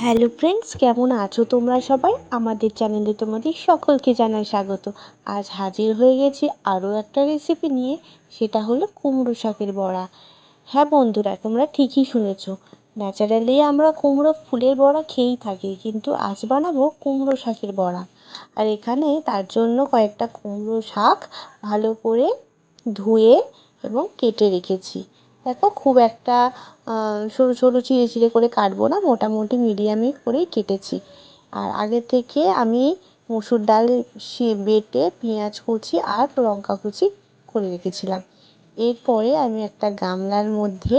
Hello friends, কেমন আছো তোমরা সবাই? আমাদের চ্যানেলে তোমাদের সকলকে জানাই স্বাগত। আজ হাজির হয়ে গেছি আরও একটা রেসিপি নিয়ে, সেটা হলো কুমড়ো শাকের বড়া। হ্যাঁ বন্ধুরা, তোমরা ঠিকই শুনেছ। ন্যাচারালি আমরা কুমড়ো ফুলের বড়া খেয়েই থাকি, কিন্তু আজ বানাবো কুমড়ো শাকের বড়া। আর এখানে তার জন্য কয়েকটা কুমড়ো শাক ভালো করে ধুয়ে এবং কেটে রেখেছি। দেখো, খুব একটা সরু সরু চিড়ে চিড়ে করে কাটবো না, মোটামুটি মিডিয়ামে করেই কেটেছি। আর আগে থেকে আমি মুসুর ডাল সে, বেটে পেঁয়াজ কুচি আর লঙ্কা কুচি করে রেখেছিলাম। এরপরে আমি একটা গামলার মধ্যে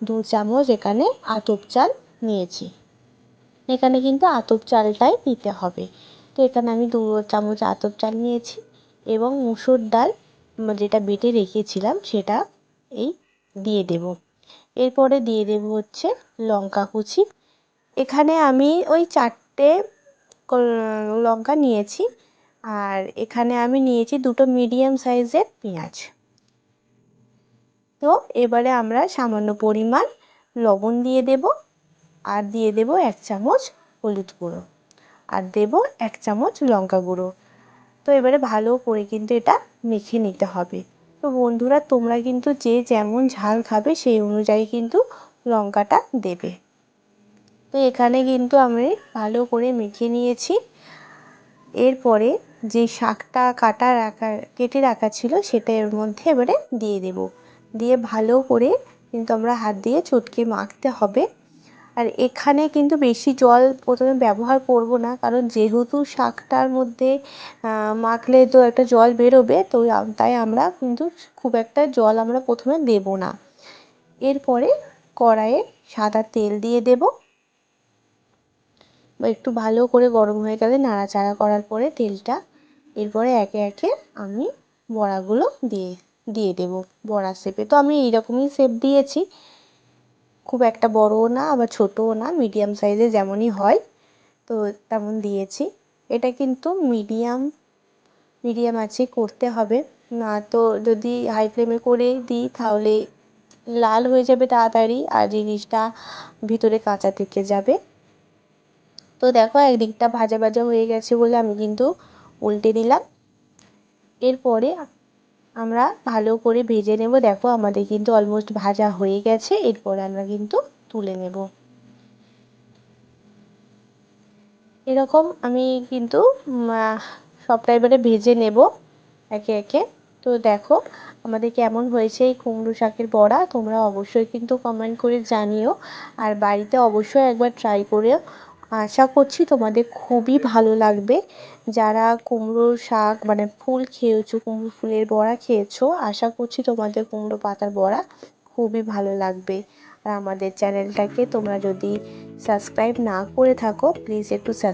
দু চামচ এখানে আতপ চাল নিয়েছি। এখানে কিন্তু আতপ চালটাই দিতে হবে। তো এখানে আমি দু চামচ আতপ চাল নিয়েছি এবং মুসুর ডাল যেটা বেটে রেখেছিলাম সেটা এই দিয়ে দেব। এরপরে দিয়ে দেব হচ্ছে লঙ্কা কুচি। এখানে আমি ওই চারটে লঙ্কা নিয়েছি। আর এখানে আমি নিয়েছি দুটো মিডিয়াম সাইজের পেঁয়াজ। তো এবারে আমরা সামান্য পরিমাণ লবণ দিয়ে দেব। আর দিয়ে দেব এক চামচ হলুদ গুঁড়ো। আর দেব এক চামচ লঙ্কা গুঁড়ো। তো এবারে ভালো করে কিন্তু এটা মেখে নিতে হবে। তো বন্ধুরা, তোমরা কিন্তু যে যেমন ঝাল খাবে, সেই অনুযায়ী কিন্তু লঙ্কাটা দেবে। তো এখানে কিন্তু আমি ভালো করে মেখে নিয়েছি। এরপরে যে শাকটা কাটা রাখা, কেটে রাখা ছিল, সেটা এর মধ্যে এবারে দিয়ে দেব। দিয়ে ভালো করে কিন্তু আমরা হাত দিয়ে চটকে মাখতে হবে। আর এখানে কিন্তু বেশি জল প্রথমে ব্যবহার করব না, কারণ যেহেতু শাকটার মধ্যে মাখলে তো একটা জল বেরোবে, তো তাই আমরা কিন্তু খুব একটা জল আমরা প্রথমে দেব না। এরপরে কড়াইয়ে সাদা তেল দিয়ে দেব। বা একটু ভালো করে গরম হয়ে গেলে নাড়াচাড়া করার পরে তেলটা এরপরে একে একে আমি বড়াগুলো দিয়ে দিয়ে দেবো। বড়া শেপে তো আমি এইরকমই শেপ দিয়েছি। খুব একটা বড়ও না, আবার ছোটও না মিডিয়াম সাইজে যেমনই হয়, তো তেমন দিয়েছি। এটা কিন্তু মিডিয়াম মিডিয়াম আছে, করতে হবে। না, তো যদি হাই ফ্লেমে করে দিই, তাহলে লাল হয়ে যাবে তাড়াতাড়ি, আর জিনিসটা ভিতরে কাঁচা থেকে যাবে। তো দেখো, একদিকটা ভাজা ভাজা হয়ে গেছে বলে আমি কিন্তু উল্টে দিলাম। এরপরে আমরা ভালো করে ভেজে নেব। দেখো আমাদের কিন্তু অলমোস্ট ভাজা হয়ে গেছে। এরপর আমরা কিন্তু তুলে নেব। এরকম আমি কিন্তু সবটা এবারে ভেজে নেব একে একে। তো দেখো আমাদের কেমন হয়েছে এই কুমড়ো শাকের বড়া। তোমরা অবশ্যই কিন্তু কমেন্ট করে জানিও। আর বাড়িতে অবশ্যই একবার ট্রাই করে আশা করছি তোমাদের খুবই ভালো লাগবে। যারা কুমড়োর শাক মানে ফুল খেয়েছো, কুমড়ো ফুলের বড়া খেয়েছো, আশা করছি তোমাদের কুমড়ো পাতার বড়া খুবই ভালো লাগবে। আর আমাদের চ্যানেলটাকে তোমরা যদি সাবস্ক্রাইব না করে থাকো, প্লিজ একটু সাবস্ক্রাইব